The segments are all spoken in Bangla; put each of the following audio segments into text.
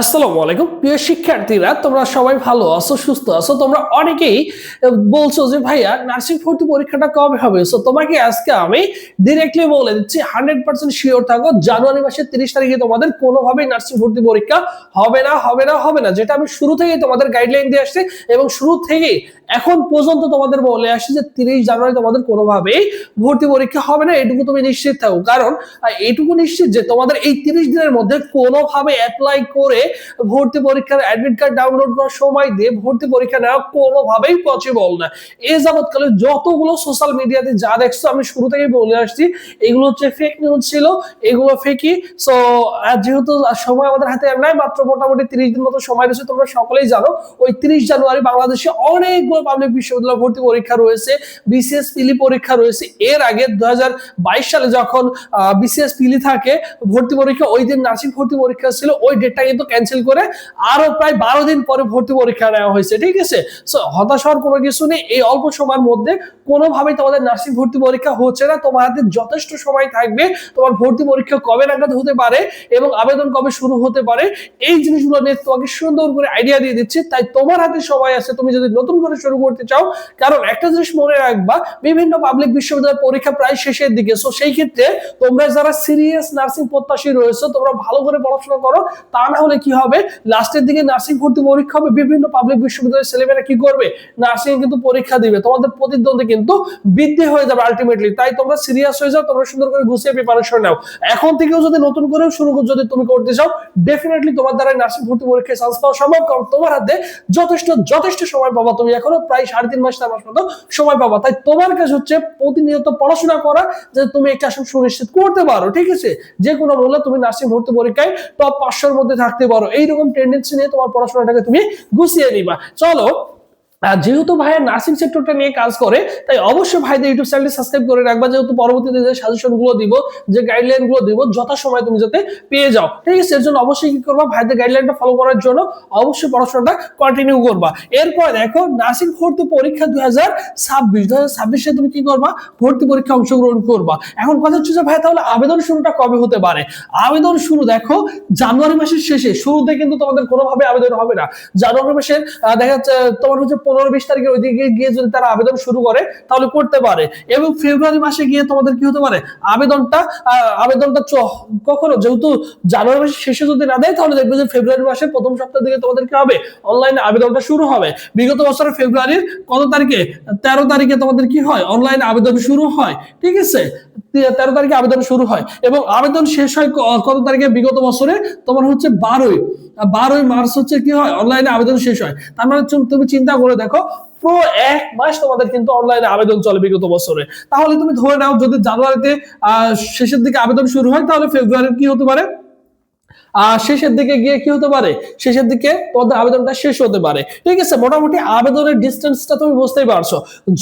আসসালামু আলাইকুম। প্রিয় শিক্ষার্থীরা তোমরা সবাই ভালো আছো সুস্থ আছো? তোমরা অনেকেই বলছো যে ভাইয়া নার্সিং ভর্তি পরীক্ষাটা কবে হবে? সো তোমাকে আজকে আমি ডিরেক্টলি বলে দিচ্ছি হান্ড্রেড পার্সেন্ট শিওর থাকো জানুয়ারি মাসের তিরিশ তারিখে তোমাদের কোনোভাবেই নার্সিং ভর্তি পরীক্ষা হবে না হবে না হবে না। যেটা আমি শুরু থেকেই তোমাদের গাইডলাইন দিয়ে আসছি এবং শুরু থেকেই এখন পর্যন্ত তোমাদের বলে আসছি যে তিরিশ জানুয়ারি তোমাদের কোনোভাবেই ভর্তি পরীক্ষা হবে না। এটুকু তুমি নিশ্চিত থাকো। কারণ আহ, এইটুকু নিশ্চিত যে তোমাদের এই তিরিশ দিনের মধ্যে কোনোভাবে অ্যাপ্লাই করে ভর্তি পরীক্ষার অ্যাডমিট কার্ড ডাউনলোড করার সময় দিয়ে ভর্তি পরীক্ষা নেওয়া কোনোভাবেই পসিবল না। এ যাবৎকালে যতগুলো সোশ্যাল মিডিয়াতে যা দেখছ, আমি শুরু থেকেই বলে আসছি, এগুলো হচ্ছে ফেক নিউজ ছিল, এগুলো ফেকি। সো যেহেতু সময় আমাদের হাতে নাই, মাত্র মোটামুটি তিরিশ দিন মতো সময় রয়েছে, তোমরা সকলেই জানো, ওই তিরিশ জানুয়ারি বাংলাদেশে অনেকগুলো পাবলিক বিশ্ববিদ্যালয় ভর্তি পরীক্ষা রয়েছে বিসিএস পিলি পরীক্ষা রয়েছে। এর আগে দু হাজার বাইশ সালে যখন বিসিএস পিলি থাকে, ভর্তি পরীক্ষা, ওই দিন নার্সিং ভর্তি পরীক্ষা ছিল, ওই ডেটটা কিন্তু ক্যান্সেল করে আরও প্রায় বারো দিন পরে ভর্তি পরীক্ষা নেওয়া হয়েছে, ঠিক আছে? সো হতাশ হওয়ার কোনো কিছু নেই। এই অল্প সময়ের মধ্যে কোনোভাবেই তোমাদের নার্সিং ভর্তি পরীক্ষা হচ্ছে না। তোমার হাতে যথেষ্ট সময় থাকবে। তোমার ভর্তি পরীক্ষা কবে নাগাদ হতে পারে এবং আবেদন কবে শুরু হতে পারে, এই জিনিসগুলো নিয়ে তোমাকে সুন্দর করে আইডিয়া দিয়ে দিচ্ছি। তাই তোমার হাতে সময় আছে, তুমি যদি নতুন করে শুরু করতে চাও, কারণ একটা জিনিস মনে রাখবা, বিভিন্ন পাবলিক বিশ্ববিদ্যালয়ের পরীক্ষা প্রায় শেষের দিকে। সো সেই ক্ষেত্রে তোমরা যারা সিরিয়াস নার্সিং প্রত্যাশী রয়েছে, তোমরা ভালো করে পড়াশোনা করো, তা না হলে কি হবে? লাস্টের দিকে নার্সিং ভর্তি পরীক্ষা হবে। বিভিন্ন পাবলিক বিশ্ববিদ্যালয়ের ছেলেমেয়েরা কি করবে? নার্সিং কিন্তু পরীক্ষা দিবে। তোমাদের প্রতিদ্বন্দ্বী কিন্তু বৃদ্ধি হয়ে যাবে আলটিমেটলি তাই তোমরা সিরিয়াস হয়ে যাও, তোমরা সুন্দর করে গুছিয়ে প্রিপারেশন নাও। এখন থেকেও যদি নতুন করে শুরু যদি তুমি করতে চাও ডেফিনেটলি তোমার দ্বারা নার্সিং ভর্তি পরীক্ষায় চান্স পাওয়া সম্ভব। কারণ তোমার হাতে যথেষ্ট যথেষ্ট সময় পাবা তুমি। এখনও প্রায় সাড়ে তিন মাস, চার মাস মতো সময় পাবা। তাই তোমার কাজ হচ্ছে প্রতিনিয়ত পড়াশোনা করা, যে তুমি একটা আসন সুনিশ্চিত করতে পারো। ঠিক আছে? যে কোনো মূল্যে তুমি নার্সিং ভর্তি পরীক্ষায় টপ পাঁচশোর মধ্যে থাকতে পারো। এইরকম টেন্ডেন্সি নিয়ে তোমার পড়াশোনাটাকে তুমি গুছিয়ে নিবা। চলো যেহেতু ভাইয়া নার্সিং সেক্টরটা নিয়ে কাজ করে, তাই অবশ্যই ভাইদের ইউটিউব চ্যানেলটি সাবস্ক্রাইব করে রাখবা। যেহেতু পরবর্তীতে যে সাজেশনগুলো দিব, যে গাইডলাইনগুলো দিব, যথাসময়ে তুমি যাতে পেয়ে যাও। ঠিক আছে, এর জন্য অবশ্যই কি করবা? ভাইদের গাইডলাইনটা ফলো করার জন্য অবশ্যই পড়াশোনাটা কন্টিনিউ করবা। এরপর দেখো নার্সিং ভর্তি পরীক্ষা দুই হাজার ছাব্বিশ। দুই হাজার ছাব্বিশে তুমি কি করবা? ভর্তি পরীক্ষা অংশগ্রহণ করবা। এখন কথা হচ্ছে যে, ভাই, তাহলে আবেদন শুরুটা কবে হতে পারে? আবেদন শুরু দেখো, জানুয়ারি মাসের শেষে। শুরুতে কিন্তু তোমাদের কোনোভাবে আবেদন হবে না। জানুয়ারি মাসের দেখা যাচ্ছে, তোমার হচ্ছে পনেরো বিশ তারিখের ওইদিকে গিয়ে যদি তারা আবেদন শুরু করে, তাহলে করতে পারে। এবং ফেব্রুয়ারি মাসে গিয়ে তোমাদের কি হতে পারে? আবেদনটা আবেদনটা কখনো যেহেতু জানুয়ারি মাসের শেষে যদি না দেয়, তাহলে দেখবে যে ফেব্রুয়ারি মাসের প্রথম সপ্তাহ দিকে তোমাদের কি হবে? অনলাইনে আবেদনটা শুরু হবে। বিগত বছরের ফেব্রুয়ারির কত তারিখে? তেরো তারিখে তোমাদের কি হয়? অনলাইনে আবেদন শুরু হয়। ঠিক আছে? তেরো তারিখে আবেদন শুরু হয়। এবং আবেদন শেষ হয় কত তারিখে? বিগত বছরে তোমার হচ্ছে বারোই। বারোই মার্চ হচ্ছে কি হয়? অনলাইনে আবেদন শেষ হয়। তার মানে তুমি- চিন্তা করে দেখো, পুরো এক মাস তোমাদের কিন্তু অনলাইনে আবেদন চলে বিগত বছরে। তাহলে তুমি ধরে নাও, যদি জানুয়ারিতে শেষের দিকে আবেদন শুরু হয়, তাহলে ফেব্রুয়ারির কি হতে পারে? শেষের দিকে গিয়ে কি হতে পারে? শেষের দিকে তোমাদের আবেদনটা শেষ হতে পারে। ঠিক আছে, মোটামুটি আবেদনের ডিস্টেন্সটা তুমি বুঝতেই পারছ।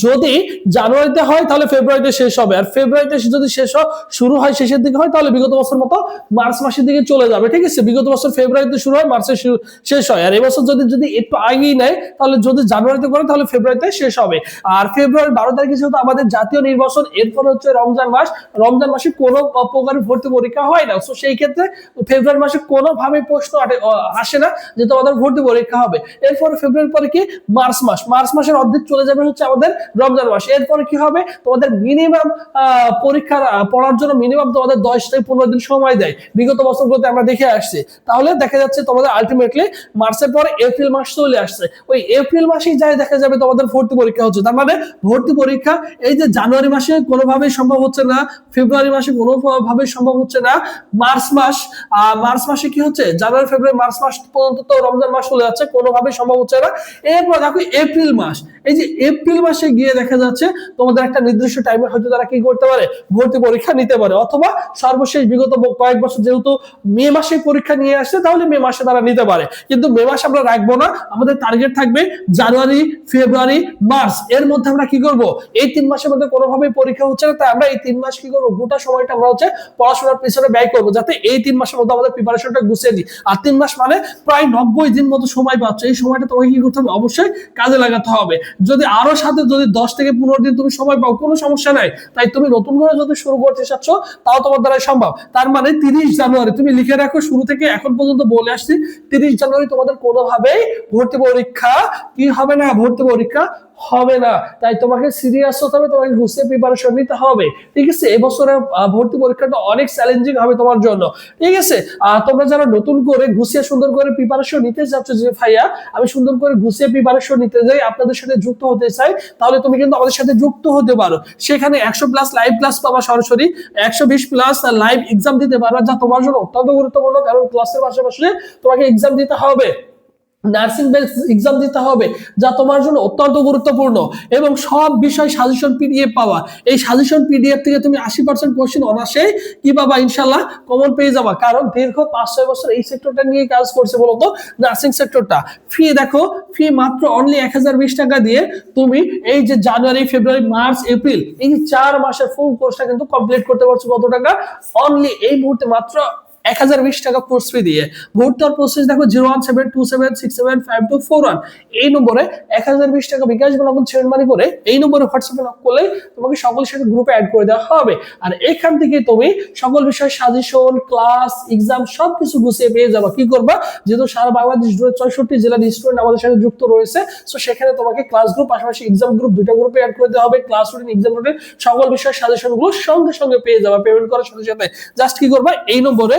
যদি জানুয়ারিতে হয়, তাহলে ফেব্রুয়ারিতে শেষ হবে। আর ফেব্রুয়ারিতে যদি শেষ শুরু হয় শেষের দিকে হয়, তাহলে বিগত বছর মতো মার্চ মাসের দিকে চলে যাবে। ঠিক আছে, বিগত বছর ফেব্রুয়ারিতে শুরু হয় মার্চে শেষ হয়। আর এবছর যদি যদি একটু আগেই নেয়, তাহলে যদি জানুয়ারিতে করে, তাহলে ফেব্রুয়ারিতে শেষ হবে। আর ফেব্রুয়ারি বারো তারিখে যেহেতু আমাদের জাতীয় নির্বাচন, এরপর হচ্ছে রমজান মাস। রমজান মাসে কোনো প্রকারের ভর্তি পরীক্ষা হয় না। তো সেই ক্ষেত্রে ফেব্রুয়ারি মাসে কোনোভাবে প্রশ্ন আসে না যে তোমাদের ভর্তি পরীক্ষা হবে। এরপর ফেব্রুয়ারি পরে কি? মার্চ মাস। মার্চ মাসের অর্ধেক চলে যাবে হচ্ছে আমাদের রমজান মাস। এরপরে কি হবে? তোমাদের মিনিমাম পরীক্ষা পড়ার জন্য মিনিমাম তোমাদের দশ থেকে পনেরো দিন সময় দেয়। বিগত বছরগুলোতে আমরা দেখে আসছি। তাহলে দেখা যাচ্ছে তোমাদের আলটিমেটলি মার্চের পরে এপ্রিল মাস চলে আসছে। ওই এপ্রিল মাসেই যাই দেখা যাবে তোমাদের ভর্তি পরীক্ষা হচ্ছে। তার মানে ভর্তি পরীক্ষা এই যে জানুয়ারি মাসে কোনোভাবেই সম্ভব হচ্ছে না, ফেব্রুয়ারি মাসে কোনোভাবে সম্ভব হচ্ছে না। মার্চ মাস মার্চ মাসে কি হচ্ছে? জানুয়ারি, ফেব্রুয়ারি, মার্চ মাস পর্যন্ত তো রমজান মাস চলে যাচ্ছে, কোনোভাবেই সম্ভব হচ্ছে না। এরপর দেখো এপ্রিল মাস। এই যে এপ্রিল মাসে গিয়ে দেখা যাচ্ছে তোমাদের একটা নির্দিষ্ট টাইমে হয়তো তারা কি করতে পারে? ভর্তি পরীক্ষা নিতে পারে। অথবা সর্বশেষ বিগত কয়েক বছর যেহেতু মে মাসে পরীক্ষা নিয়ে আসছে, তাহলে মে মাসে তারা নিতে পারে। কিন্তু মে মাস আমরা রাখব না। আমাদের টার্গেট থাকবে জানুয়ারি, ফেব্রুয়ারি, মার্চ। এর মধ্যে আমরা কি করব? এই তিন মাসের মধ্যে কোনোভাবেই পরীক্ষা হচ্ছে না। তাই আমরা এই তিন মাস কি করব? গোটা সময়টা আমরা হচ্ছে পড়াশোনার পিছনে ব্যয় করব। যাতে এই তিন মাসের মধ্যে আমাদের প্রিপারেশন প্রিপারেশনটা গুছিয়ে দিই। আর তিন মাস মানে প্রায় নব্বই দিন মতো সময় পাচ্ছ। এই সময়টা তোমাকে কি করতে হবে? অবশ্যই কাজে লাগাতে হবে। যদি আরও সাথে যদি দশ থেকে পনেরো দিন তুমি সময় পাও, কোনো সমস্যা নাই। তাই তুমি নতুন করে যদি শুরু করতে চাচ্ছ, তাও তোমার দ্বারা সম্ভব। তার মানে তিরিশ জানুয়ারি, তুমি লিখে রাখো, শুরু থেকে এখন পর্যন্ত বলে আসছি, তিরিশ জানুয়ারি তোমাদের কোনোভাবেই ভর্তি পরীক্ষা কি হবে না? ভর্তি পরীক্ষা হবে না। তাই তোমাকে সিরিয়াস হতে হবে, তোমাকে গুছিয়ে প্রিপারেশন নিতে হবে। ঠিক আছে? এবছরে ভর্তি পরীক্ষাটা অনেক চ্যালেঞ্জিং হবে তোমার জন্য। ঠিক আছে? তোমরা যারা নতুন করে গুছিয়ে সুন্দর করে প্রিপারেশন নিতে চাচ্ছ যে ভাইয়া, আমি সুন্দর করে গুছিয়ে প্রিপারেশন নিতে যাই, আপনাদের সাথে যুক্ত হতে চাই, তাহলে তুমি কিন্তু আমাদের সাথে যুক্ত হতে পারো। সেখানে একশো প্লাস লাইভ ক্লাস পাবা সরাসরি, একশো বিশ প্লাস লাইভ এক্সাম দিতে পারবা, যা তোমার জন্য অত্যন্ত গুরুত্বপূর্ণ, কারণ ক্লাসের পাশাপাশি তোমাকে এক্সাম দিতে হবে। নার্সিং বেস এক্সাম দিতে হবে, যা তোমার জন্য অত্যন্ত গুরুত্বপূর্ণ এবং সব বিষয় সাজেশন পিডিএফ পাওয়া এই সাজেশন পিডিএফ থেকে তুমি আশি পার্সেন্ট কোশ্চেন অনাসে কি পাবা ইনশাল্লাহ কমন পেয়ে যাবা। কারণ দীর্ঘ পাঁচ ছয় বছর এই সেক্টরটা নিয়ে কাজ করছে বলতো নার্সিং সেক্টরটা ফি দেখো ফি মাত্র অনলি এক হাজার বিশ টাকা দিয়ে তুমি এই যে জানুয়ারি, ফেব্রুয়ারি, মার্চ, এপ্রিল, এই চার মাসের ফুল কোর্সটা কিন্তু কমপ্লিট করতে পারছ কত টাকা? অনলি এই মুহূর্তে মাত্র এক হাজার বিশ টাকা কোর্স দিয়ে। ভর্তার প্রসেস দেখো zero one seven two seven six seven five two four one এই নম্বরে এক হাজার বিশ টাকা বিকাশ বনাবন সেভেন মানি করে এই নম্বরে হোয়াটসঅ্যাপে নক করলে তোমাকে সকলের সাথে গ্রুপে অ্যাড করে দেওয়া হবে। আর এখান থেকে তুমি সকল বিষয় সাজেশন ক্লাস এক্সাম সব কিছু গুছিয়ে পেয়ে যাবে। কি করবা? যেহেতু সারা বাংলাদেশ জুড়ে ছয়ষট্টি জেলার স্টুডেন্ট আমাদের সাথে যুক্ত রয়েছে সো সেখানে তোমাকে ক্লাস গ্রুপ পাশাপাশি এক্সাম গ্রুপ দুটো গ্রুপে অ্যাড করে দেওয়া হবে। ক্লাস রুটিন এক্সাম রুটিন সকল বিষয়ের সাজেশনগুলো সঙ্গে সঙ্গে পেয়ে যাবে। পেমেন্ট করার সাথে সাথে। জাস্ট কি করবা? এই নম্বরে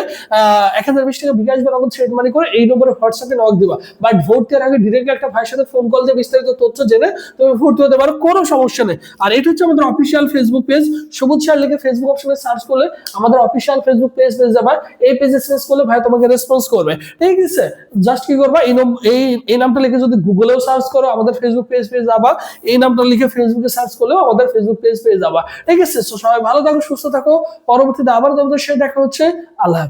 এক হাজার বিশ টাকা বিকাশ বা নগদ সেট মানি করে এই নম্বরে হোয়াটসঅ্যাপে নক দিবা। বাট ভর্তি এর আগে ডিরেক্টলি একটা ভাইয়ের সাথে ফোন কল দিয়ে বিস্তারিত তথ্য জেনে তুমি ভর্তি হতে পারো, কোনো সমস্যা নেই। আর এটা হচ্ছে আমাদের official Facebook page Sabuj sir লিখে ফেসবুক অপশনে সার্চ করলে আমাদের অফিসিয়াল ফেসবুক পেজ পেয়ে যাবা। এই পেজে সার্চ করলে ভাই তোমাকে রেসপন্স করবে। ঠিক আছে? জাস্ট কি করবা? এই এই এই নামটা লিখে যদি গুগলেও সার্চ করো, আমাদের ফেসবুক পেজ পেয়ে যাবা। এই নামটা লিখে ফেসবুকে সার্চ করলেও আমাদের ফেসবুক পেজ পেয়ে যাবা। ঠিক আছে? সবাই ভালো থাকো, সুস্থ থাকো। পরবর্তীতে আবার তোমাদের সাথে দেখা হচ্ছে। আল্লাহ